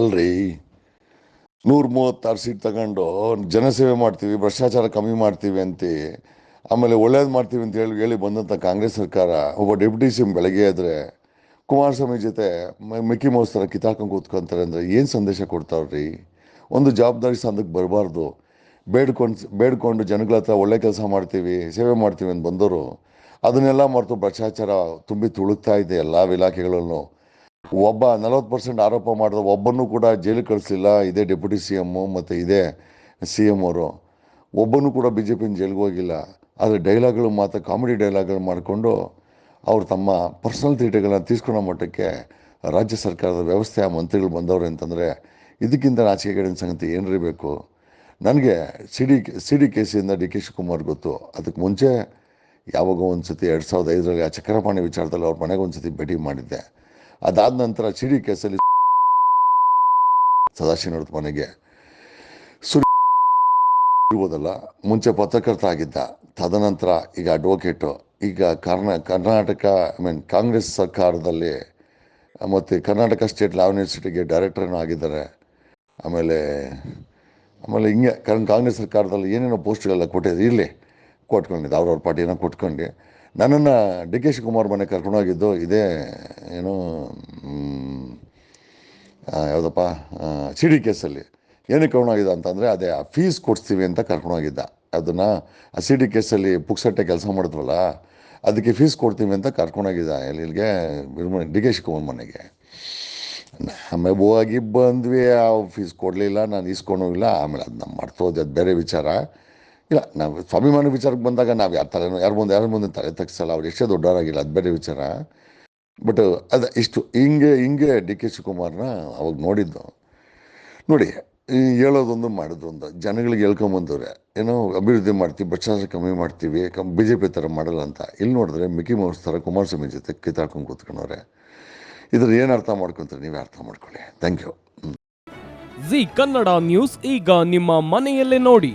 ಅಲ್ರಿ. ನೂರ ಮೂವತ್ತಾರು ಸೀಟ್ ತಗೊಂಡು ಜನಸೇವೆ ಮಾಡ್ತೀವಿ, ಭ್ರಷ್ಟಾಚಾರ ಕಮ್ಮಿ ಮಾಡ್ತೀವಿ ಅಂತ. ಆಮೇಲೆ ಒಳ್ಳೇದು ಮಾಡ್ತೀವಿ ಅಂತ ಹೇಳಿ ಹೇಳಿ ಬಂದಂಥ ಕಾಂಗ್ರೆಸ್ ಸರ್ಕಾರ, ಒಬ್ಬ ಡೆಪ್ಯೂಟಿ ಸಿ ಎಂ ಬೆಳಗ್ಗೆ ಆದರೆ ಕುಮಾರಸ್ವಾಮಿ ಜೊತೆ ಮಿಕ್ಕಿ ಮೌಸ್ ಥರ ಕಿತಾಕೊಂಡು ಕೂತ್ಕೊಂತಾರೆ ಅಂದರೆ ಏನು ಸಂದೇಶ ಕೊಡ್ತಾವ್ರಿ? ಒಂದು ಜವಾಬ್ದಾರಿ ಸಂದಕ್ಕೆ ಬರಬಾರ್ದು. ಬೇಡ್ಕೊಂಡು ಬೇಡ್ಕೊಂಡು ಜನಗಳ ಹತ್ರ ಒಳ್ಳೆ ಕೆಲಸ ಮಾಡ್ತೀವಿ, ಸೇವೆ ಮಾಡ್ತೀವಿ ಅಂತ ಬಂದವರು ಅದನ್ನೆಲ್ಲ ಮರೆತು ಭ್ರಷ್ಟಾಚಾರ ತುಂಬಿ ತುಳುಕ್ತಾ ಇದೆ ಎಲ್ಲ ಇಲಾಖೆಗಳಲ್ಲೂ. ಒಬ್ಬ ನಲವತ್ತು ಪರ್ಸೆಂಟ್ ಆರೋಪ ಮಾಡಿದ ಒಬ್ಬನೂ ಕೂಡ ಜೈಲಿಗೆ ಕಳಿಸ್ಲಿಲ್ಲ. ಇದೇ ಡೆಪ್ಯೂಟಿ ಸಿ ಎಮ್ಮು ಮತ್ತು ಇದೇ ಸಿ ಎಂ ಅವರು. ಒಬ್ಬನೂ ಕೂಡ ಬಿ ಜೆ ಪಿನ ಜೈಲಿಗೆ ಹೋಗಿಲ್ಲ. ಆದರೆ ಡೈಲಾಗ್ಗಳು ಮಾತ್ರ ಕಾಮಿಡಿ ಡೈಲಾಗ್ಗಳು ಮಾಡಿಕೊಂಡು ಅವರು ತಮ್ಮ ಪರ್ಸನಲ್ ತೀಟೆಗಳನ್ನ ತೀರ್ಸ್ಕೊಳ್ಳೋ ಮಟ್ಟಕ್ಕೆ ರಾಜ್ಯ ಸರ್ಕಾರದ ವ್ಯವಸ್ಥೆ ಆ ಮಂತ್ರಿಗಳು ಬಂದವ್ರೆ ಅಂತಂದರೆ ಇದಕ್ಕಿಂತ ನಾಚಿಕೆಗೇಡಿನ ಸಂಗತಿ ಏನಿರಬೇಕು ಬೇಕು? ನನಗೆ C D C D K ಸಿಯಿಂದ D K Shivakumar ಗೊತ್ತು. ಅದಕ್ಕೆ ಮುಂಚೆ ಯಾವಾಗ ಒಂದು ಸತಿ ಎರಡು ಸಾವಿರದ ಐದರಲ್ಲಿ ಆ ಚಕ್ರಪಾಣಿ ವಿಚಾರದಲ್ಲಿ ಅವ್ರ ಮನೆಗೆ ಒಂದು ಸತಿ ಭೇಟಿ ಮಾಡಿದ್ದೆ. ಅದಾದ ನಂತರ ಸಿ ಡಿ ಕೇಸಲ್ಲಿ ಸದಾಶಿವನವ್ರ ಮನೆಗೆ. ಸುರಿ ಇರ್ಬೋದಲ್ಲ, ಮುಂಚೆ ಪತ್ರಕರ್ತ ಆಗಿದ್ದ ತದನಂತರ ಈಗ ಅಡ್ವೊಕೇಟು ಈಗ ಕರ್ನಾ, ಕರ್ನಾಟಕ ಐ ಮೀನ್ ಕಾಂಗ್ರೆಸ್ ಸರ್ಕಾರದಲ್ಲಿ, ಮತ್ತು ಕರ್ನಾಟಕ ಸ್ಟೇಟ್ ಲಾ ಯೂನಿವರ್ಸಿಟಿಗೆ ಡೈರೆಕ್ಟರ್ನೂ ಆಗಿದ್ದಾರೆ. ಆಮೇಲೆ ಆಮೇಲೆ ಹಿಂಗೆ ಕಾಂಗ್ರೆಸ್ ಸರ್ಕಾರದಲ್ಲಿ ಏನೇನೋ ಪೋಸ್ಟ್ಗಳೆಲ್ಲ ಕೊಟ್ಟಿದ್ರು ಇರಲಿ ಕೊಟ್ಕೊಂಡಿದ್ದು ಅವ್ರವ್ರ ಪಾರ್ಟಿನ ಕೊಟ್ಕೊಂಡು. ನನ್ನನ್ನು ಡಿ ಕೆ ಶಿವಕುಮಾರ್ ಮನೆ ಕರ್ಕೊಂಡೋಗಿದ್ದು ಇದೇ, ಏನು ಯಾವುದಪ್ಪ ಸಿ ಡಿ ಕೇಸಲ್ಲಿ. ಏನಕ್ಕೆ ಕರ್ಕೊಂಡೋಗಿದ್ದ ಅಂತಂದರೆ, ಅದೇ, ಆ, ಫೀಸ್ ಕೊಡಿಸ್ತೀವಿ ಅಂತ ಕರ್ಕೊಂಡೋಗಿದ್ದ ಅದನ್ನು, ಆ, ಸಿ ಡಿ ಕೇಸಲ್ಲಿ ಪುಕ್ಸಟ್ಟೆ ಕೆಲಸ ಮಾಡಿದ್ವಲ್ಲ ಅದಕ್ಕೆ ಫೀಸ್ ಕೊಡ್ತೀವಿ ಅಂತ ಕರ್ಕೊಂಡೋಗಿದ್ದ ಇಲ್ಲಿಗೆ ಡಿ ಕೆ ಶಿವಕುಮಾರ್ ಮನೆಗೆ. ಆಮೇಲೆ ಹೋಗಿ ಬಂದ್ವಿ, ಆ, ಫೀಸ್ ಕೊಡಲಿಲ್ಲ, ನಾನು ಇಸ್ಕೊಂಡು ಇಲ್ಲ ಆಮೇಲೆ ಅದು ನಮ್ಮ ಮರ್ತೋದೆ, ಅದು ಬೇರೆ ವಿಚಾರ. ಇಲ್ಲ, ನಾವು ಸ್ವಾಭಿಮಾನ ವಿಚಾರಕ್ಕೆ ಬಂದಾಗ ನಾವು ಯಾರ ತಲೆನೋ ಯಾರ ಮುಂದೆ ಯಾರ ಮುಂದೆ ತಲೆ ತಗ್ಸಲ್ಲ, ಅವ್ರು ಎಷ್ಟೇ ದೊಡ್ಡವರಾಗಿಲ್ಲ, ಅದು ಬೇರೆ ವಿಚಾರ. ಬಟ್ ಅದು ಇಷ್ಟು, ಹಿಂಗೆ ಹಿಂಗೆ ಡಿ ಕೆ ಶಿವಕುಮಾರ್ನ ಅವಾಗ ನೋಡಿದ್ದು. ನೋಡಿ ಹೇಳೋದೊಂದು ಮಾಡೋದೊಂದು. ಜನಗಳಿಗೆ ಹೇಳ್ಕೊಂಬಂದವ್ರೆ ಏನೋ ಅಭಿವೃದ್ಧಿ ಮಾಡ್ತೀವಿ, ಭ್ರಷ್ಟಾಚಾರ ಕಮ್ಮಿ ಮಾಡ್ತೀವಿ, ಕಮ್ ಬಿ ಜೆ ಪಿ ಥರ ಮಾಡಲ್ಲ ಅಂತ. ಇಲ್ಲಿ ನೋಡಿದ್ರೆ ಮಿಕ್ಕಿ ಮೌಸ್ ಥರ ಕುಮಾರಸ್ವಾಮಿ ಜೊತೆ ಕಿತ್ತಾಡ್ಕೊಂಡು ಕೂತ್ಕೊಂಡವ್ರೆ ಇದ್ರ ಏನು ಅರ್ಥ ಮಾಡ್ಕೊತಾರೆ, ನೀವೇ ಅರ್ಥ ಮಾಡ್ಕೊಳ್ಳಿ. Thank you Zee Kannada news, ಈಗ ನಿಮ್ಮ ಮನೆಯಲ್ಲೇ ನೋಡಿ.